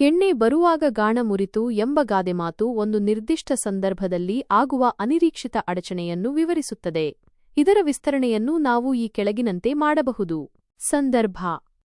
ಎಣ್ಣೆ ಬರುವಾಗ ಗಾಣ ಮುರಿತು ಎಂಬ ಗಾದೆ ಮಾತು ಒಂದು ನಿರ್ದಿಷ್ಟ ಸಂದರ್ಭದಲ್ಲಿ ಆಗುವ ಅನಿರೀಕ್ಷಿತ ಅಡಚಣೆಯನ್ನು ವಿವರಿಸುತ್ತದೆ. ಇದರ ವಿಸ್ತರಣೆಯನ್ನು ನಾವು ಈ ಕೆಳಗಿನಂತೆ ಮಾಡಬಹುದು. ಸಂದರ್ಭ.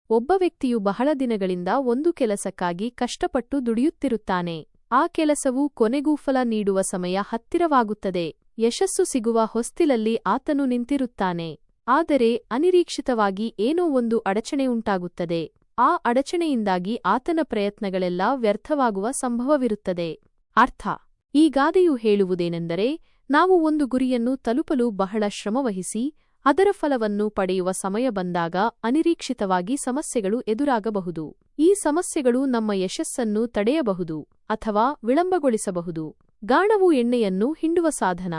ಒಬ್ಬ ವ್ಯಕ್ತಿಯು ಬಹಳ ದಿನಗಳಿಂದ ಒಂದು ಕೆಲಸಕ್ಕಾಗಿ ಕಷ್ಟಪಟ್ಟು ದುಡಿಯುತ್ತಿರುತ್ತಾನೆ. ಆ ಕೆಲಸವು ಕೊನೆಗೂ ಫಲ ನೀಡುವ ಸಮಯ ಹತ್ತಿರವಾಗುತ್ತದೆ. ಯಶಸ್ಸು ಸಿಗುವ ಹೊಸ್ತಿಲಲ್ಲಿ ಆತನು ನಿಂತಿರುತ್ತಾನೆ. ಆದರೆ ಅನಿರೀಕ್ಷಿತವಾಗಿ ಏನೋ ಒಂದು ಅಡಚಣೆ ಉಂಟಾಗುತ್ತದೆ. ಆ ಅಡಚಣೆಯಿಂದಾಗಿ ಆತನ ಪ್ರಯತ್ನಗಳೆಲ್ಲ ವ್ಯರ್ಥವಾಗುವ ಸಂಭವವಿರುತ್ತದೆ. ಅರ್ಥ. ಈ ಗಾದೆಯು ಹೇಳುವುದೇನೆಂದರೆ, ನಾವು ಒಂದು ಗುರಿಯನ್ನು ತಲುಪಲು ಬಹಳ ಶ್ರಮವಹಿಸಿ, ಅದರ ಫಲವನ್ನು ಪಡೆಯುವ ಸಮಯ ಬಂದಾಗ ಅನಿರೀಕ್ಷಿತವಾಗಿ ಸಮಸ್ಯೆಗಳು ಎದುರಾಗಬಹುದು. ಈ ಸಮಸ್ಯೆಗಳು ನಮ್ಮ ಯಶಸ್ಸನ್ನು ತಡೆಯಬಹುದು ಅಥವಾ ವಿಳಂಬಗೊಳಿಸಬಹುದು. ಗಾಣವು ಎಣ್ಣೆಯನ್ನು ಹಿಂಡುವ ಸಾಧನ.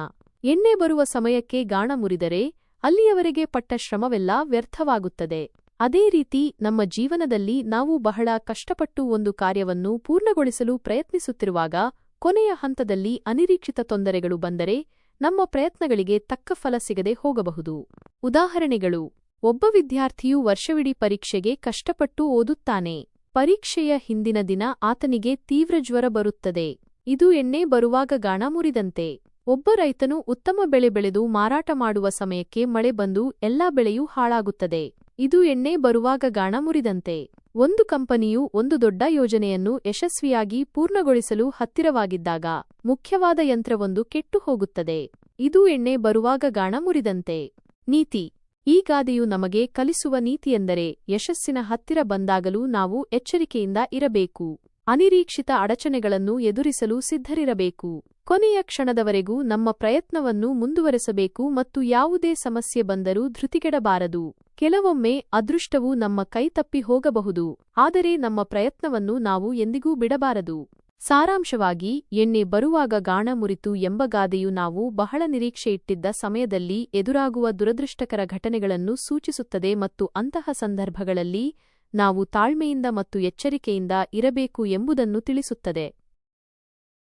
ಎಣ್ಣೆ ಬರುವ ಸಮಯಕ್ಕೆ ಗಾಣ ಮುರಿದರೆ, ಅಲ್ಲಿಯವರೆಗೆ ಪಟ್ಟ ಶ್ರಮವೆಲ್ಲ ವ್ಯರ್ಥವಾಗುತ್ತದೆ. ಅದೇ ರೀತಿ ನಮ್ಮ ಜೀವನದಲ್ಲಿ ನಾವು ಬಹಳ ಕಷ್ಟಪಟ್ಟು ಒಂದು ಕಾರ್ಯವನ್ನು ಪೂರ್ಣಗೊಳಿಸಲು ಪ್ರಯತ್ನಿಸುತ್ತಿರುವಾಗ ಕೊನೆಯ ಹಂತದಲ್ಲಿ ಅನಿರೀಕ್ಷಿತ ತೊಂದರೆಗಳು ಬಂದರೆ ನಮ್ಮ ಪ್ರಯತ್ನಗಳಿಗೆ ತಕ್ಕ ಫಲ ಸಿಗದೆ ಹೋಗಬಹುದು. ಉದಾಹರಣೆಗಳು, ಒಬ್ಬ ವಿದ್ಯಾರ್ಥಿಯು ವರ್ಷವಿಡೀ ಪರೀಕ್ಷೆಗೆ ಕಷ್ಟಪಟ್ಟು ಓದುತ್ತಾನೆ. ಪರೀಕ್ಷೆಯ ಹಿಂದಿನ ದಿನ ಆತನಿಗೆ ತೀವ್ರ ಜ್ವರ ಬರುತ್ತದೆ. ಇದು ಎಣ್ಣೆ ಬರುವಾಗ ಗಾಣ ಮುರಿದಂತೆ. ಒಬ್ಬ ರೈತನು ಉತ್ತಮ ಬೆಳೆ ಬೆಳೆದು ಮಾರಾಟ ಮಾಡುವ ಸಮಯಕ್ಕೆ ಮಳೆ ಬಂದು ಎಲ್ಲಾ ಬೆಳೆಯೂ ಹಾಳಾಗುತ್ತದೆ. ಇದು ಎಣ್ಣೆ ಬರುವಾಗ ಗಾಣ ಮುರಿದಂತೆ. ಒಂದು ಕಂಪನಿಯು ಒಂದು ದೊಡ್ಡ ಯೋಜನೆಯನ್ನು ಯಶಸ್ವಿಯಾಗಿ ಪೂರ್ಣಗೊಳಿಸಲು ಹತ್ತಿರವಾಗಿದ್ದಾಗ ಮುಖ್ಯವಾದ ಯಂತ್ರವೊಂದು ಕೆಟ್ಟು ಹೋಗುತ್ತದೆ. ಇದು ಎಣ್ಣೆ ಬರುವಾಗ ಗಾಣ ಮುರಿದಂತೆ. ನೀತಿ. ಈ ಗಾದೆಯು ನಮಗೆ ಕಲಿಸುವ ನೀತಿಯೆಂದರೆ ಯಶಸ್ಸಿನ ಹತ್ತಿರ ಬಂದಾಗಲೂ ನಾವು ಎಚ್ಚರಿಕೆಯಿಂದ ಇರಬೇಕು. ಅನಿರೀಕ್ಷಿತ ಅಡಚಣೆಗಳನ್ನು ಎದುರಿಸಲು ಸಿದ್ಧರಿರಬೇಕು. ಕೊನೆಯ ಕ್ಷಣದವರೆಗೂ ನಮ್ಮ ಪ್ರಯತ್ನವನ್ನು ಮುಂದುವರೆಸಬೇಕು ಮತ್ತು ಯಾವುದೇ ಸಮಸ್ಯೆ ಬಂದರೂ ಧೃತಿಗೆಡಬಾರದು. ಕೆಲವೊಮ್ಮೆ ಅದೃಷ್ಟವು ನಮ್ಮ ಕೈತಪ್ಪಿ ಹೋಗಬಹುದು, ಆದರೆ ನಮ್ಮ ಪ್ರಯತ್ನವನ್ನು ನಾವು ಎಂದಿಗೂ ಬಿಡಬಾರದು. ಸಾರಾಂಶವಾಗಿ, ಎಣ್ಣೆ ಬರುವಾಗ ಗಾಣ ಮುರಿತು ಎಂಬ ಗಾದೆಯು ನಾವು ಬಹಳ ನಿರೀಕ್ಷೆಯಿಟ್ಟಿದ್ದ ಸಮಯದಲ್ಲಿ ಎದುರಾಗುವ ದುರದೃಷ್ಟಕರ ಘಟನೆಗಳನ್ನು ಸೂಚಿಸುತ್ತದೆ ಮತ್ತು ಅಂತಹ ಸಂದರ್ಭಗಳಲ್ಲಿ ನಾವು ತಾಳ್ಮೆಯಿಂದ ಮತ್ತು ಎಚ್ಚರಿಕೆಯಿಂದ ಇರಬೇಕು ಎಂಬುದನ್ನು ತಿಳಿಸುತ್ತದೆ.